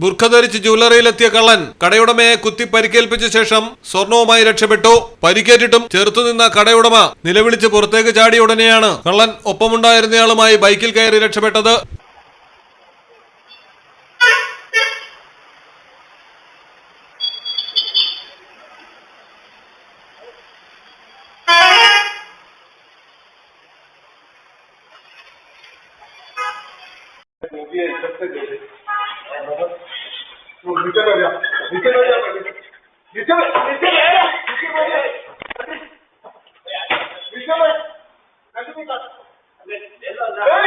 ബുർഖ ധരിച്ച് ജ്വല്ലറിയിലെത്തിയ കള്ളൻ കടയുടമയെ കുത്തി പരിക്കേൽപ്പിച്ച ശേഷം സ്വർണവുമായി രക്ഷപ്പെട്ടു. പരിക്കേറ്റിട്ടും ചെറുത്തുനിന്ന കടയുടമ നിലവിളിച്ച് പുറത്തേക്ക് ചാടിയ ഉടനെയാണ് കള്ളൻ ഒപ്പമുണ്ടായിരുന്നയാളുമായി ബൈക്കിൽ കയറി രക്ഷപ്പെട്ടത്. Dur Mütem öyle yap. Mütem öyle yap. Mütem öyle yap. Mütem öyle yap. Mütem öyle yap. Mütem öyle yap. Mütem öyle yap.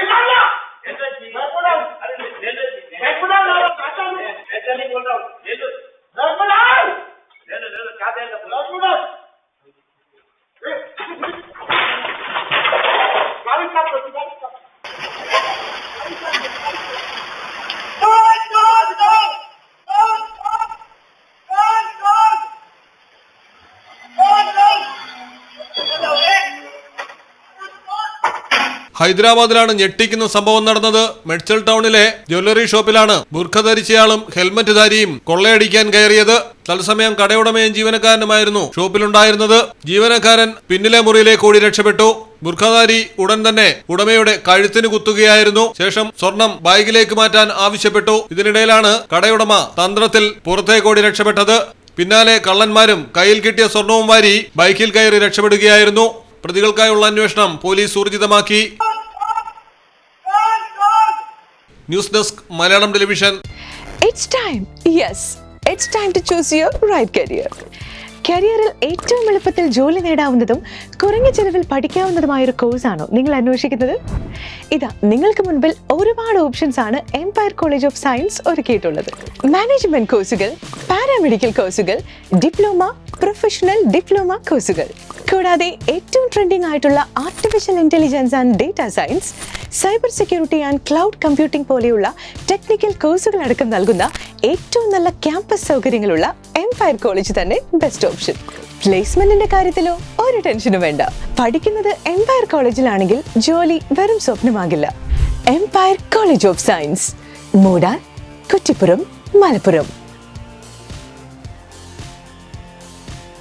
ഹൈദരാബാദിലാണ് ഞെട്ടിക്കുന്ന സംഭവം നടന്നത്. മെഡ്ചൽ ടൗണിലെ ജ്വല്ലറി ഷോപ്പിലാണ് ബുർഖ ധരിച്ചയാളും ഹെൽമറ്റ് ധാരിയും കൊള്ളയടിക്കാൻ കയറിയത്. തത്സമയം കടയുടമയും ജീവനക്കാരനുമായിരുന്നു ഷോപ്പിലുണ്ടായിരുന്നത്. ജീവനക്കാരൻ പിന്നിലെ മുറിയിലേക്ക് ഓടി രക്ഷപ്പെട്ടു. ബുർഖധാരി ഉടൻ തന്നെ ഉടമയുടെ കഴുത്തിന് കുത്തുകയായിരുന്നു. ശേഷം സ്വർണം ബാഗിലേക്ക് മാറ്റാൻ ആവശ്യപ്പെട്ടു. ഇതിനിടയിലാണ് കടയുടമ തന്ത്രത്തിൽ പുറത്തേക്കോടി രക്ഷപ്പെട്ടത്. പിന്നാലെ കള്ളന്മാരും കയ്യിൽ കിട്ടിയ സ്വർണവും വാരി ബൈക്കിൽ കയറി രക്ഷപ്പെടുകയായിരുന്നു. പ്രതികൾക്കായുള്ള അന്വേഷണം പോലീസ് ഊർജിതമാക്കി. News desk Malayalam television. Time yes time to your right career കരിയറിൽ ഏറ്റവും എളുപ്പത്തിൽ ജോലി നേടാവുന്നതും കുറഞ്ഞ ചെലവിൽ പഠിക്കാവുന്നതുമായ ഒരു കോഴ്സാണോ നിങ്ങൾ അന്വേഷിക്കുന്നത്? ഇതാ നിങ്ങൾക്ക് മുൻപിൽ ഒരുപാട് ഓപ്ഷൻസ് ആണ് എംപയർ കോളേജ് ഓഫ് സയൻസ് ഒരുക്കിയിട്ടുള്ളത്. മാനേജ്മെന്റ് കോഴ്സുകൾ പാരാമെഡിക്കൽ കോഴ്സുകൾ ഡിപ്ലോമ പ്രൊഫഷണൽ ഡിപ്ലോമ കോഴ്സുകൾ കൂടാതെ ഏറ്റവും ട്രെൻഡിംഗ് ആയിട്ടുള്ള artificial intelligence and data science cyber security and cloud computing പോലെയുള്ള ടെക്നിക്കൽ കോഴ്സുകൾ അടക്കം നൽകുന്ന ഏറ്റവും നല്ല ക്യാമ്പസ് സൗകര്യങ്ങളുള്ള എംപയർ കോളേജ് തന്നെ ബെസ്റ്റ് ഓപ്ഷൻ പ്ലേസ്മെന്റിന്റെ കാര്യത്തിലോ ഒരു ടെൻഷനും വേണ്ട. പഠിക്കുന്നത് എംപയർ കോളേജിലാണെങ്കിൽ ജോലി വെറും സ്വപ്നമാകില്ല. എംപയർ കോളേജ് ഓഫ് സയൻസ് മൂടാൻ കുറ്റിപ്പുറം മലപ്പുറം.